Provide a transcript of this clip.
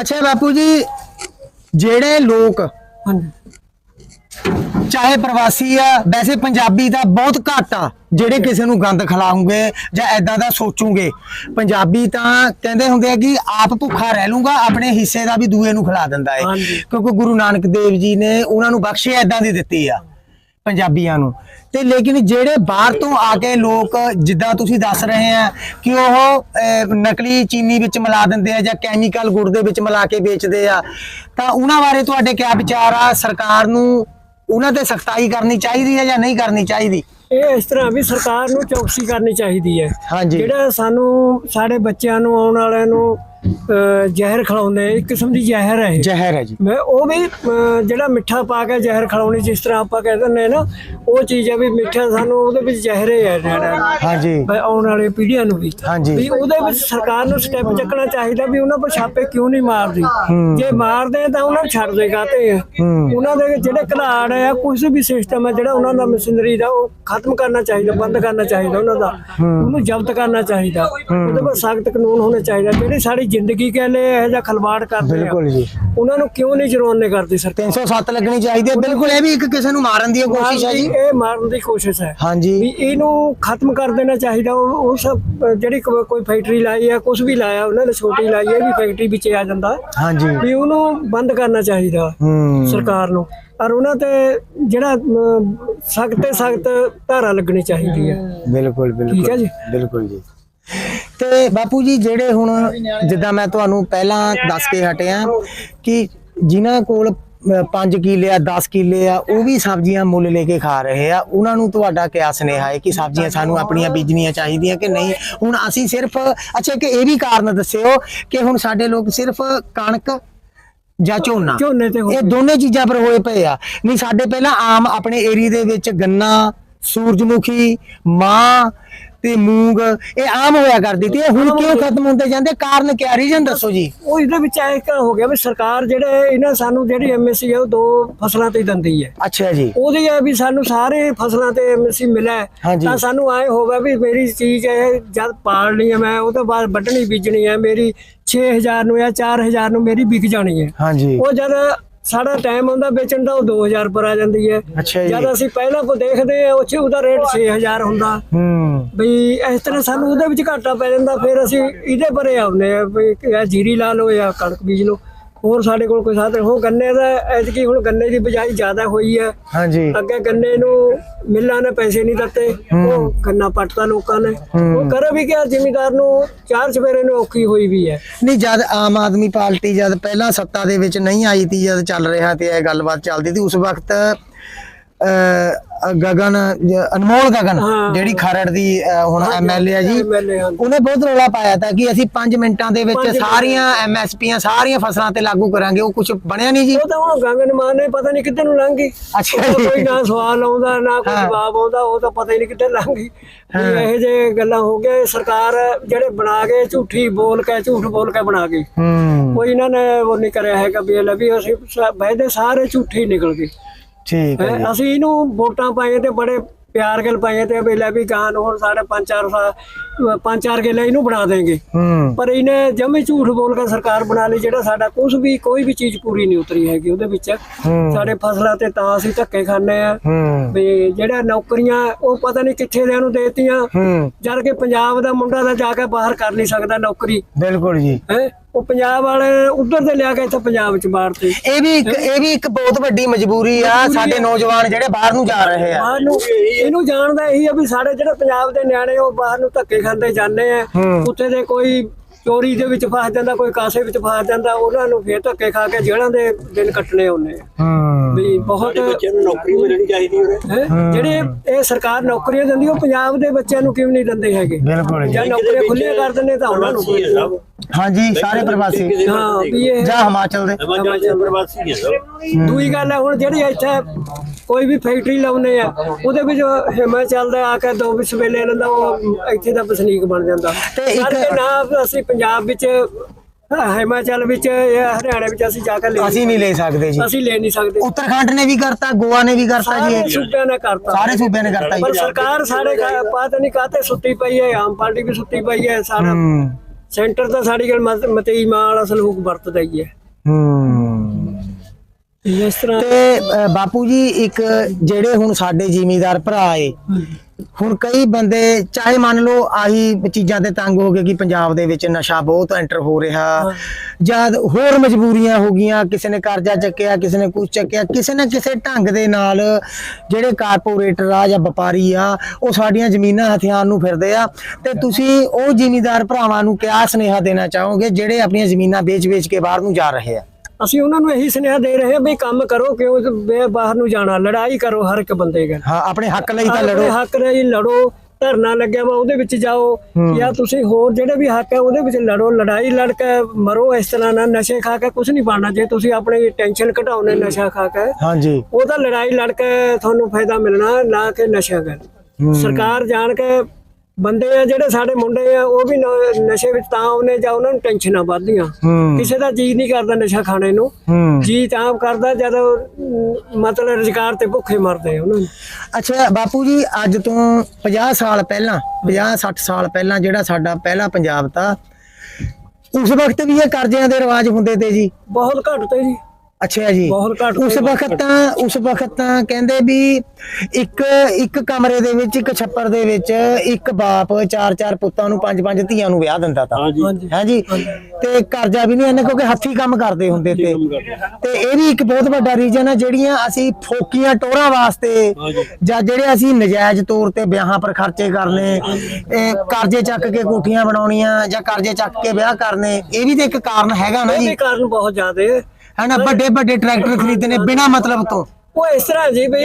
ਅੱਛਾ ਬਾਪੂ ਜੀ ਜਿਹੜੇ ਲੋਕ ਚਾਹੇ ਪ੍ਰਵਾਸੀ ਆ ਵੈਸੇ ਪੰਜਾਬੀ ਤਾਂ ਬਹੁਤ ਘੱਟ ਆ ਜਿਹੜੇ ਕਿਸੇ ਨੂੰ ਗੰਦ ਖਿਲਾਉਂਗੇ ਜਾਂ ਐਦਾਂ ਦਾ ਸੋਚੂਗੇ। ਪੰਜਾਬੀ ਤਾਂ ਕਹਿੰਦੇ ਹੁੰਦੇ ਆ ਕਿ ਆਪ ਭੁੱਖਾ ਰਹਿ ਲੂੰਗਾ ਆਪਣੇ ਹਿੱਸੇ ਦਾ ਵੀ ਦੂਏ ਨੂੰ ਖਿਲਾ ਦਿੰਦਾ ਹੈ ਹਾਂਜੀ। ਕਿਉਂਕਿ ਗੁਰੂ ਨਾਨਕ ਦੇਵ ਜੀ ਨੇ ਉਹਨਾਂ ਨੂੰ ਬਖਸ਼ਿਸ਼ ਐਦਾਂ ਦੀ ਦਿੱਤੀ ਆ ਪੰਜਾਬੀਆਂ ਨੂੰ। ਤੇ ਲੇਕਿਨ ਜਿਹੜੇ ਬਾਹਰ ਤੋਂ ਆ ਕੇ ਲੋਕ ਜਿੱਦਾਂ ਤੁਸੀਂ ਦੱਸ ਰਹੇ ਆ ਕਿ ਉਹ ਨਕਲੀ ਚੀਨੀ ਵਿੱਚ ਮਿਲਾ ਦਿੰਦੇ ਆ ਜਾਂ ਕੈਮੀਕਲ ਗੁੜ ਦੇ ਵਿੱਚ ਮਿਲਾ ਕੇ ਵੇਚਦੇ ਆ ਤਾਂ ਉਹਨਾਂ ਬਾਰੇ ਤੁਹਾਡੇ ਕੀ ਵਿਚਾਰ ਆ? ਸਰਕਾਰ ਨੂੰ ਉਹਨਾਂ ਤੇ ਸਖਤਾਈ ਕਰਨੀ ਚਾਹੀਦੀ ਹੈ ਜਾਂ ਨਹੀਂ ਕਰਨੀ ਚਾਹੀਦੀ? ਇਹ ਇਸ ਤਰ੍ਹਾਂ ਵੀ ਸਰਕਾਰ ਨੂੰ ਚੌਕਸੀ ਕਰਨੀ ਚਾਹੀਦੀ ਹੈ। ਜਿਹੜਾ ਸਾਨੂੰ ਸਾਡੇ ਬੱਚਿਆਂ ਨੂੰ ਆਉਣ ਵਾਲਿਆਂ ਨੂੰ ਜ਼ਹਿਰ ਖਿਲਾਉਂਦੇ ਇੱਕ ਕਿਸਮ ਦੀ ਜ਼ਹਿਰ ਹੈ ਇਹ। ਜ਼ਹਿਰ ਹੈ ਜੀ। ਮੈਂ ਉਹ ਵੀ ਅਹ, ਜਿਹੜਾ ਮਿੱਠਾ ਪਾ ਕੇ ਜ਼ਹਿਰ ਖਿਲਾਉਣੀ ਜਿਸ ਤਰ੍ਹਾਂ ਆਪਾਂ ਕਹਿ ਦਿੰਦੇ ਹਾਂ ਨਾ ਉਹ ਚੀਜ਼ ਹੈ ਵੀ ਮਿੱਠਾ ਸਾਨੂੰ ਉਹਦੇ ਵਿੱਚ ਜ਼ਹਿਰ ਹੀ ਹੈ ਜਿਹੜਾ। ਹਾਂਜੀ। ਵੀ ਆਉਣ ਵਾਲੇ ਪੀੜ੍ਹੀਆਂ ਨੂੰ ਵੀ। ਹਾਂਜੀ। ਵੀ ਉਹਦੇ ਵਿੱਚ ਸਰਕਾਰ ਨੂੰ ਸਟੈਪ ਚੱਕਣਾ ਚਾਹੀਦਾ ਵੀ ਉਹਨਾਂ ਪਰ ਛਾਪੇ ਕਿਉਂ ਨਹੀਂ ਮਾਰਦੀ। ਜੇ ਮਾਰਦੇ ਤਾਂ ਉਹਨਾਂ ਨੂੰ ਛੱਡ ਦੇਗਾ ਤੇ ਹੂੰ। ਉਹਨਾਂ ਦੇ ਜਿਹੜੇ ਘਲਾੜ ਆ ਕੁਝ ਵੀ ਸਿਸਟਮ ਹੈ ਜਿਹੜਾ ਉਹਨਾਂ ਦਾ ਮਸ਼ੀਨਰੀ ਦਾ ਉਹ ਖਤਮ ਕਰਨਾ ਚਾਹੀਦਾ ਬੰਦ ਕਰਨਾ ਚਾਹੀਦਾ ਉਹਨਾਂ ਦਾ। ਉਹਨੂੰ ਜ਼ਬਤ ਕਰਨਾ ਚਾਹੀਦਾ। ਉਹਦੇ ਪਰ ਸਖਤ ਕਾਨੂੰਨ ਹੋਣੇ ਚਾਹੀਦਾ ਜਿਹੜੇ ਸਾਡੀ ਜ਼ਿੰਦਗੀ ਕੇ ਲਈ ਇਹ ਜਿਹਾ ਖਲਵਾੜ ਕਰਦੇ ਆ। ਬਿਲਕੁਲ ਜੀ। ਉਹਨਾਂ ਨੂੰ ਕਿਉਂ ਨਹੀਂ ਜੁਰਮਾਨੇ ਕਰਦੀ ਸਰਕਾਰ? 307 ਲੱਗਣੀ ਚਾਹੀਦੀ ਹੈ। ਬਿਲਕੁਲ ਇਹ ਵੀ ਇੱਕ ਕਿਸੇ ਨੂੰ ਮਾਰਨ ਦੀ ਕੋਸ਼ਿਸ਼ ਹੈ ਜੀ। ਇਹ ਮਾਰਨ ਦੀ ਕੋਸ਼ਿਸ਼ ਹੈ। ਹਾਂਜੀ। ਵੀ ਇਹਨੂੰ ਖਤਮ ਕਰ ਦੇਣਾ ਚਾਹੀਦਾ। ਉਹ ਸਭ ਜਿਹੜੀ ਕੋਈ ਫੈਕਟਰੀ ਲਾਈ ਹੈ ਕੁਝ ਵੀ ਲਾਇਆ ਉਹਨਾਂ ਨੇ ਛੋਟੀ ਲਾਈ ਹੈ ਵੀ ਫੈਕਟਰੀ ਵਿੱਚ ਆ ਜਾਂਦਾ। ਹਾਂਜੀ। ਵੀ ਉਹਨੂੰ ਬੰਦ ਕਰਨਾ ਚਾਹੀਦਾ ਸਰਕਾਰ ਨੂੰ। ਔਰ ਉਹਨਾਂ ਤੇ ਜਿਹੜਾ ਸਖਤ ਤੇ ਸਖਤ ਧਾਰਾ ਲੱਗਣੀ ਚਾਹੀਦੀ ਹੈ। ਬਿਲਕੁਲ ਬਿਲਕੁਲ। ਠੀਕ ਹੈ ਜੀ। ਬਿਲਕੁਲ ਜੀ। ਤੇ ਬਾਪੂ ਜੀ ਜਿਹੜੇ ਹੁਣ ਜਿੱਦਾਂ ਮੈਂ ਤੁਹਾਨੂੰ ਪਹਿਲਾਂ ਦੱਸ ਕੇ ਹਟਿਆ ਕਿ ਜਿਨ੍ਹਾਂ ਕੋਲ 5 ਕਿੱਲੇ ਆ 10 ਕਿੱਲੇ ਆ ਉਹ ਵੀ ਸਬਜ਼ੀਆਂ ਮੁੱਲ ਲੈ ਕੇ ਖਾ ਰਹੇ ਆ। ਉਹਨਾਂ ਨੂੰ ਤੁਹਾਡਾ ਕਿਆ ਸੁਨੇਹਾ ਹੈ ਕਿ ਸਬਜ਼ੀਆਂ ਸਾਨੂੰ ਆਪਣੀਆਂ ਬੀਜਣੀਆਂ ਚਾਹੀਦੀਆਂ ਕਿ ਨਹੀਂ? ਹੁਣ ਅਸੀਂ ਸਿਰਫ ਅੱਛਾ ਕਿ ਇਹ ਵੀ ਕਾਰਨ ਦੱਸਿਓ ਕਿ ਹੁਣ ਸਾਡੇ ਲੋਕ ਸਿਰਫ ਕਣਕ ਜਾਂ ਝੋਨਾ ਝੋਨੇ ਤੇ ਇਹ ਦੋਨੇ ਚੀਜ਼ਾਂ ਪਰ ਹੋਏ ਪਏ ਆ। ਨਹੀਂ ਸਾਡੇ ਪਹਿਲਾਂ ਆਮ ਆਪਣੇ ਏਰੀਆ ਦੇ ਵਿੱਚ ਗੰਨਾ ਸੂਰਜਮੁਖੀ ਮਾਂ ਤੇ ਮੂੰਗ ਇਹ ਆਮ ਹੋਇਆ ਕਰਦੀ ਤੇ ਇਹ ਹੁਣ ਕਿਉਂ ਖਤਮ ਹੁੰਦੇ ਜਾਂਦੇ? ਕਾਰਨ ਕੀ ਰੀਜਨ ਦੱਸੋ ਜੀ। ਉਹ ਇਹਦੇ ਵਿੱਚ ਇੱਕ ਹੋ ਗਿਆ ਵੀ ਸਰਕਾਰ ਜਿਹੜੇ ਇਹਨਾਂ ਸਾਨੂੰ ਜਿਹੜੀ ਐਮਐਸਸੀ ਹੈ ਉਹ ਦੋ ਫਸਲਾਂ ਤੇ ਹੀ ਦਿੰਦੀ ਹੈ। ਅੱਛਾ ਜੀ। ਉਹਦੀ ਹੈ ਵੀ ਸਾਨੂੰ ਸਾਰੇ ਫਸਲਾਂ ਤੇ ਐਮਐਸਸੀ ਮਿਲਿਆ। ਤਾਂ ਸਾਨੂੰ ਆਏ ਹੋਵੇ ਵੀ ਮੇਰੀ ਚੀਜ਼ ਹੈ ਜਦ ਪਾਲਣੀ ਹੈ ਮੈਂ ਉਹ ਤੋਂ ਬਾਅਦ ਵੱਢਣੀ ਬੀਜਣੀ ਹੈ ਮੇਰੀ 6000 ਨੂੰ ਜਾਂ 4000 ਨੂੰ ਮੇਰੀ ਵਿਕ ਜਾਣੀ ਹੈ। ਹਾਂਜੀ। ਉਹ ਜਦ ਸਾਡਾ ਟਾਈਮ ਆਉਂਦਾ ਵੇਚਣ ਦਾ ਉਹ 2000 ਪਰ ਆ ਜਾਂਦੀ ਹੈ। ਅੱਛਾ ਜੀ। ਜਦ ਅਸੀਂ ਪਹਿਲਾਂ ਕੋ ਦੇਖਦੇ ਆ ਉੱਥੇ ਉਹਦਾ ਰੇਟ 6000 ਹੁੰਦਾ। ਹੂੰ। ਬਈ ਇਸ ਤਰ੍ਹਾਂ ਸਾਨੂੰ ਉਹਦੇ ਵਿੱਚ ਘਾਟਾ ਪੈ ਜਾਂਦਾ ਫਿਰ ਅਸੀਂ ਇਹਦੇ ਪਰੇ ਆਉਂਦੇ ਆ ਵੀ ਜਾਂ ਜੀਰੀ ਲਾ ਲਓ ਜਾਂ ਕਣਕ ਬੀਜ ਲਓ। ਹੋਰ ਸਾਡੇ ਕੋਲ ਕੋਈ ਸਾਧਨ ਹੋ ਗੰਨੇ ਦਾ ਐਤਕੀ ਹੁਣ ਗੰਨੇ ਦੀ ਬਿਜਾਈ ਜ਼ਿਆਦਾ ਹੋਈ ਹੈ। ਹਾਂਜੀ। ਅੱਗੇ ਗੰਨੇ ਨੂੰ ਮਿੱਲਾਂ ਨੇ ਪੈਸੇ ਨਹੀਂ ਦਿੱਤੇ ਉਹ ਗੰਨਾ ਪੱਟਦਾ ਲੋਕਾਂ ਨੇ। ਉਹ ਕਰੇ ਵੀ ਕਿਹਾ ਜ਼ਿਮੀਦਾਰ ਨੂੰ ਚਾਰ ਚਵੇਰੇ ਨੂੰ ਔਖੀ ਹੋਈ ਵੀ ਹੈ। ਨਹੀਂ ਜਦ ਆਮ ਆਦਮੀ ਪਾਰਟੀ ਜਦ ਪਹਿਲਾਂ ਸੱਤਾ ਦੇ ਵਿੱਚ ਨਹੀਂ ਆਈ ਤੀ ਜਦ ਚੱਲ ਰਿਹਾ ਤੇ ਇਹ ਗੱਲਬਾਤ ਚੱਲਦੀ ਸੀ ਉਸ ਵਕਤ ਗਗਨ ਜ- ਅਨਮੋਲ ਗਗਨ। ਜਿਹੜੀ ਖਰੜ ਦੀ ਹੁਣ ਐਮਐਲਏ ਆ ਜੀ। ਉਹਨੇ ਬਹੁਤ ਰੌਲਾ ਪਾਇਆ ਤਾਂ ਕਿ ਅਸੀਂ 5 ਮਿੰਟਾਂ ਦੇ ਵਿੱਚ। ਸਾਰੀਆਂ ਐਮਐਸਪੀਆਂ ਸਾਰੀਆਂ ਫਸਲਾਂ ਤੇ ਲਾਗੂ ਕਰਾਂਗੇ ਉਹ ਕੁਝ ਬਣਿਆ ਨਹੀਂ ਜੀ ਉਹ ਤਾਂ ਹੁਣ ਗੰਗਨ ਮਾਨ ਨੇ ਪਤਾ ਨਹੀਂ ਕਿੱਧਰ ਨੂੰ ਲੰਘ ਗਈ ਅੱਛਾ ਉਹ ਜੀ। ਕੋਈ ਨਾ ਸਵਾਲ ਆਉਂਦਾ ਨਾ ਕੋਈ। ਜਵਾਬ ਆਉਂਦਾ ਉਹ ਤਾਂ ਪਤਾ ਹੀ ਨਹੀਂ ਕਿੱਧਰ ਲੰਘ ਗਈ ਇਹੋ ਜਿਹੇ ਗੱਲਾਂ ਹੋ ਗਏ ਸਰਕਾਰ ਜਿਹੜੇ ਬਣਾ ਕੇ ਝੂਠੀ ਬੋਲ ਕੇ ਝੂਠ ਬੋਲ ਕੇ ਬਣਾ ਗਈ ਹੂੰ ਕੋਈ ਇਹਨਾਂ ਨੇ ਉਹ ਨਹੀਂ ਕਰਿਆ ਹੈਗਾ ਵੀ ਇਹ ਲੈ ਵੀ ਅਸੀਂ ਵੈਦੇ ਸਾਰੇ ਝੂਠੇ ਨਿਕਲ ਗਏ ਠੀਕ ਹੈ ਜੀ। ਅਸੀਂ ਇਹਨੂੰ ਵੋਟਾਂ ਪਾਈਆਂ ਤੇ ਬੜੇ ਪਿਆਰ ਗੱਲ ਪਾਈਆਂ ਤੇ ਵੀ ਲੈ ਵੀ ਗਾਂ ਨੂੰ ਹੁਣ ਸਾਡੇ ਪੰਜ ਚਾਰ ਸਾਲ ਪੰਜ ਚਾਰ ਕਿੱਲੇ ਇਹਨੂੰ ਬਣਾ ਦੇਂਗੇ ਹੂੰ। ਪਰ ਇਹਨੇ ਜਮੇ ਝੂਠ ਬੋਲ ਕੇ ਸਰਕਾਰ ਬਣਾ ਲਈ ਜਿਹੜਾ ਸਾਡਾ ਕੁਝ ਵੀ ਕੋਈ ਵੀ ਚੀਜ਼ ਪੂਰੀ ਨਹੀਂ ਉਤਰੀ ਹੈਗੀ ਉਹਦੇ ਵਿੱਚ। ਸਾਡੇ ਫਸਲਾਂ ਤੇ ਤਾਂ ਅਸੀਂ ਧੱਕੇ ਖਾਂਦੇ ਆ। ਵੀ ਜਿਹੜਾ ਨੌਕਰੀਆਂ ਉਹ ਪਤਾ ਨਹੀਂ ਕਿੱਥੇ ਦੇ ਨੂੰ ਦੇਤੀਆਂ। ਜਦ ਕਿ ਪੰਜਾਬ ਦਾ ਮੁੰਡਾ ਤਾਂ ਜਾ ਕੇ ਬਾਹਰ ਕਰ ਨਹੀਂ ਸਕਦਾ ਨੌਕਰੀ। ਬਿਲਕੁਲ ਜੀ। ਹੈ? ਉਹ ਪੰਜਾਬ ਵਾਲੇ ਉਧਰ ਦੇ ਲਿਆ ਕੇ ਇੱਥੇ ਪੰਜਾਬ ਚ ਮਾਰਤੇ ਇਹ ਵੀ ਇੱਕ ਇਹ ਵੀ ਇੱਕ ਬਹੁਤ ਵੱਡੀ ਮਜਬੂਰੀ ਆ ਸਾਡੇ ਨੌਜਵਾਨ ਜਿਹੜੇ ਬਾਹਰ ਨੂੰ ਜਾ ਰਹੇ ਆ। ਬਾਹਰ ਨੂੰ ਇਹਨੂੰ ਜਾਣਦਾ ਇਹੀ ਆ ਵੀ ਸਾਡੇ ਜਿਹੜੇ ਪੰਜਾਬ ਦੇ ਨਿਆਣੇ ਉਹ ਬਾਹਰ ਨੂੰ ਧੱਕੇ ਖਾਂਦੇ ਜਾਂਦੇ ਆ। ਉੱਥੇ ਦੇ ਕੋਈ ਚੋਰੀ ਦੇ ਵਿੱਚ ਫਸ ਜਾਂਦਾ ਕੋਈ ਕਾਸੇ ਵਿੱਚ ਫਸ ਜਾਂਦਾ ਉਹਨਾਂ ਨੂੰ ਫੇਰ ਧੱਕੇ ਖਾ ਕੇ ਜੇਲ੍ਹਾਂ ਦੇ ਦਿਨ ਕੱਟਣੇ ਹੁੰਦੇ ਆ। ਹੂੰ। ਵੀ ਬਹੁਤ ਬੱਚਿਆਂ ਨੂੰ ਨੌਕਰੀ ਮਿਲਣੀ ਚਾਹੀਦੀ ਹੈ ਹੈਂ? ਜਿਹੜੇ ਇਹ ਸਰਕਾਰ ਨੌਕਰੀਆਂ ਦਿੰਦੀ ਉਹ ਪੰਜਾਬ ਦੇ ਬੱਚਿਆਂ ਨੂੰ ਕਿਉਂ ਨਹੀਂ ਦਿੰਦੇ ਹੈਗੇ? ਬਿਲਕੁਲ ਜੀ। ਨੌਕਰੀਆਂ ਖੁੱਲੀਆਂ ਕਰ ਦਿੰਦੇ ਤਾਂ ਉਹਨਾਂ ਨੂੰ ਹਾਂਜੀ ਸਾਰੇ ਪ੍ਰਵਾਸੀ। ਹਾਂ ਵੀ ਇਹ ਜਾਂ ਹਿਮਾਚਲ ਦੇ। ਹਿਮਾਚਲ ਦੇ ਪ੍ਰਵਾਸੀ ਹੈ ਸਭ। ਦੂਈ ਗੱਲ ਹੈ ਹੁਣ ਜਿਹੜੀ ਇੱਥੇ ਕੋਈ ਵੀ ਫੈਕਟਰੀ ਲਾਉਨੇ ਆ ਉਹਦੇ ਵਿੱਚ ਹਿਮਾਚਲ ਦਾ ਆ ਕੇ ਦੋ ਵੀ ਸਵੇਲੇ ਲੈਂਦਾ ਉਹ ਇੱਥੇ ਦਾ ਵਸਨੀਕ ਬਣ ਜਾਂਦਾ। ਤੇ ਇੱਕ- ਨਾ ਅਸੀਂ ਪੰਜਾਬ ਵਿੱਚ ਹਿਮਾਚਲ ਵਿੱਚ ਹਰਿਆਣਾ ਵਿੱਚ ਅਸੀਂ ਜਾ ਕੇ ਲੈ ਅਸੀਂ ਨਹੀਂ ਲੈ ਸਕਦੇ ਜੀ। ਅਸੀਂ ਲੈ ਨਹੀਂ ਸਕਦੇ। ਉੱਤਰਾਖੰਡ ਨੇ ਵੀ ਕਰਤਾ ਗੋਆ ਨੇ ਵੀ ਕਰਤਾ ਜੀ ਸਾਰੇ। ਸੂਬਿਆਂ ਨੇ ਕਰਤਾ। ਸਾਰੇ ਸੂਬਿਆਂ ਨੇ ਕਰਤਾ ਪਰ ਸਰਕਾਰ ਸਾਡੇ ਪਤਾ ਨਹੀਂ ਕਾਤੇ ਸੁੱਤੀ ਪਈ ਹੈ? ਆਮ ਪਾਰਟੀ ਵੀ ਸੁੱਤੀ ਪਈ ਹੈ ਸਾਰਾ। ਸੈਂਟਰ ਤਾਂ ਸਾਡੀ ਗੱਲ ਮਤ- ਮਤਈ ਮਾਂ ਵਾਲਾ ਸਲੂਕ ਵਰਤਦਾ ਹੀ ਹੈ। ਹੂੰ। ਇਸ ਤਰ੍ਹਾਂ ਤੇ ਬਾਪੂ ਜੀ ਇੱਕ ਜਿਹੜੇ ਹੁਣ ਸਾਡੇ ਜ਼ਿਮੀਦਾਰ ਭਰਾ ਏ ਹੁਣ ਕਈ ਬੰਦੇ ਚਾਹੇ ਮੰਨ ਲਓ ਆਹੀ ਚੀਜ਼ਾਂ ਤੇ ਤੰਗ ਹੋ ਗਏ ਕਿ ਪੰਜਾਬ ਦੇ ਵਿੱਚ ਨਸ਼ਾ ਬਹੁਤ ਐਂਟਰ ਹੋ ਰਿਹਾ ਜਾਂ ਹੋਰ ਮਜਬੂਰੀਆਂ ਹੋ ਗਈਆਂ ਕਿਸੇ ਨੇ ਕਰਜ਼ਾ ਚੱਕਿਆ ਕਿਸੇ ਨੇ ਕੁਝ ਚੱਕਿਆ ਕਿਸੇ ਨਾ ਕਿਸੇ ਢੰਗ ਦੇ ਨਾਲ ਜਿਹੜੇ ਕਾਰਪੋਰੇਟਰ ਆ ਜਾਂ ਵਪਾਰੀ ਆ ਉਹ ਸਾਡੀਆਂ ਜ਼ਮੀਨਾਂ ਹਥਿਆਰ ਨੂੰ ਫਿਰਦੇ ਆ। ਤੇ ਤੁਸੀਂ ਉਹ ਜ਼ਿਮੀਦਾਰ ਭਰਾਵਾਂ ਨੂੰ ਕਿਆ ਸੁਨੇਹਾ ਦੇਣਾ ਚਾਹੋਗੇ ਜਿਹੜੇ ਆਪਣੀਆਂ ਜ਼ਮੀਨਾਂ ਵੇਚ-ਵੇਚ ਕੇ ਬਾਹਰ ਨੂੰ ਜਾ ਰਹੇ ਆ? ਅਸੀਂ ਉਹਨਾਂ ਨੂੰ ਇਹੀ ਸੁਨੇਹਾ ਦੇ ਰਹੇ ਹਾਂ ਵੀ ਕੰਮ ਕਰੋ ਕਿਉਂ ਬੇ- ਬਾਹਰ ਨੂੰ ਜਾਣਾ ਲੜਾਈ ਕਰੋ ਹਰ ਇੱਕ ਬੰਦੇ ਗੱਲ ਹਾਂ ਆਪਣੇ ਹੱਕ ਲਈ ਤਾਂ ਆਪਣੇ ਲੜੋ। ਹੱਕ ਲਈ ਲੜੋ ਧਰਨਾ ਲੱਗਿਆ ਵਾ ਉਹਦੇ ਵਿੱਚ ਜਾਓ। ਜਾਂ ਤੁਸੀਂ ਹੋਰ ਜਿਹੜੇ ਵੀ ਹੱਕ ਹੈ ਉਹਦੇ ਵਿੱਚ ਲੜੋ ਲੜਾਈ ਲੜ ਕੇ ਮਰੋ ਇਸ ਤਰ੍ਹਾਂ ਨਾਲ ਨਸ਼ੇ ਖਾ ਕੇ ਕੁਝ ਨਹੀਂ ਬਣਨਾ। ਜੇ ਤੁਸੀਂ ਆਪਣੀ ਟੈਨਸ਼ਨ ਘਟਾਉਣੇ ਨਸ਼ਾ ਖਾ ਕੇ ਹਾਂਜੀ। ਉਹ ਤਾਂ ਲੜਾਈ ਲੜ ਕੇ ਤੁਹਾਨੂੰ ਫਾਇਦਾ ਮਿਲਣਾ ਨਾ ਕਿ ਨਸ਼ਾ ਕਰ ਸਰਕਾਰ ਜਾਣ ਕੇ ਬੰਦੇ ਆ ਜਿਹੜੇ ਸਾਡੇ ਮੁੰਡੇ ਆ ਉਹ ਵੀ ਨਸ਼ੇ ਵਿੱਚ ਤਾਂ ਆਉਨੇ ਜਾਂ ਉਹਨਾਂ ਨੂੰ ਟੈਨਸ਼ਨਾਂ ਵੱਧਦੀਆਂ। ਕਿਸੇ ਦਾ ਜੀ ਨਹੀਂ ਕਰਦਾ ਨਸ਼ਾ ਖਾਣੇ ਨੂੰ। ਜੀ ਤਾਂ ਕਰਦਾ ਜਦ ਮਤਲਬ ਰੁਜ਼ਗਾਰ ਤੇ ਭੁੱਖੇ ਮਰਦੇ ਉਹਨਾਂ ਨੂੰ। ਅੱਛਾ ਬਾਪੂ ਜੀ ਅੱਜ ਤੋਂ 50 ਸਾਲ ਪਹਿਲਾਂ 50 60 ਸਾਲ ਪਹਿਲਾਂ ਜਿਹੜਾ ਸਾਡਾ ਪਹਿਲਾ ਪੰਜਾਬ ਤਾ ਉਸ ਵਕਤ ਵੀ ਇਹ ਕਰਜ਼ਿਆਂ ਦੇ ਰਿਵਾਜ ਹੁੰਦੇ ਤੇ ਜੀ? ਬਹੁਤ ਘੱਟ ਤੇ ਜੀ। ਅੱਛਾ ਜੀ। ਬਹੁਤ ਘੱਟ ਉਸ ਵਕਤ ਤਾਂ ਉਸ ਵਕਤ ਤਾਂ ਕਹਿੰਦੇ ਵੀ ਇੱਕ ਇੱਕ ਕਮਰੇ ਦੇ ਵਿੱਚ ਇੱਕ ਛੱਪਰ ਦੇ ਵਿੱਚ ਇੱਕ ਬਾਪ ਚਾਰ ਚਾਰ ਪੁੱਤਾਂ ਨੂੰ ਪੰਜ ਪੰਜ ਧੀਆਂ ਨੂੰ ਵਿਆਹ ਦਿੰਦਾ ਤਾ। ਹਾਂਜੀ। ਹਾਂਜੀ। ਹਾਂਜੀ। ਤੇ ਕਰਜ਼ਾ ਵੀ ਨਹੀਂ ਇਹਨੇ ਕਿਉਂਕਿ ਹੱਥੀ ਕੰਮ ਕਰਦੇ ਹੁੰਦੇ ਤੇ। ਤੇ ਇਹ ਵੀ ਇੱਕ ਬਹੁਤ ਵੱਡਾ ਰੀਜਨ ਹੈ ਜਿਹੜੀਆਂ ਅਸੀਂ ਫੋਕੀਆਂ ਟੋਰਾਂ ਵਾਸਤੇ। ਜਾਂ ਜਿਹੜੇ ਅਸੀਂ ਨਜਾਇਜ਼ ਤੌਰ ਤੇ ਵਿਆਹਾਂ ਪਰ ਖਰਚੇ ਕਰਨੇ ਇਹ ਕਰਜ਼ੇ ਚੱਕ ਕੇ ਕੋਠੀਆਂ ਬਣਾਉਣੀਆਂ ਜਾਂ ਕਰਜ਼ੇ ਚੱਕ ਕੇ ਵਿਆਹ ਕਰਨੇ ਇਹ ਵੀ ਤੇ ਇੱਕ ਕਾਰਨ ਹੈਗਾ ਨਾ ਇਹ ਜੀ। ਵੀ ਕਾਰਨ ਬਹੁਤ ਜ਼ਿਆਦੇ ਹਨਾ ਵੱਡੇ ਵੱਡੇ ਟਰੈਕਟਰ ਖਰੀਦਣੇ ਬਿਨਾ ਮਤਲਬ ਤੋਂ। ਉਹ ਇਸ ਤਰ੍ਹਾਂ ਜੀ ਵੀ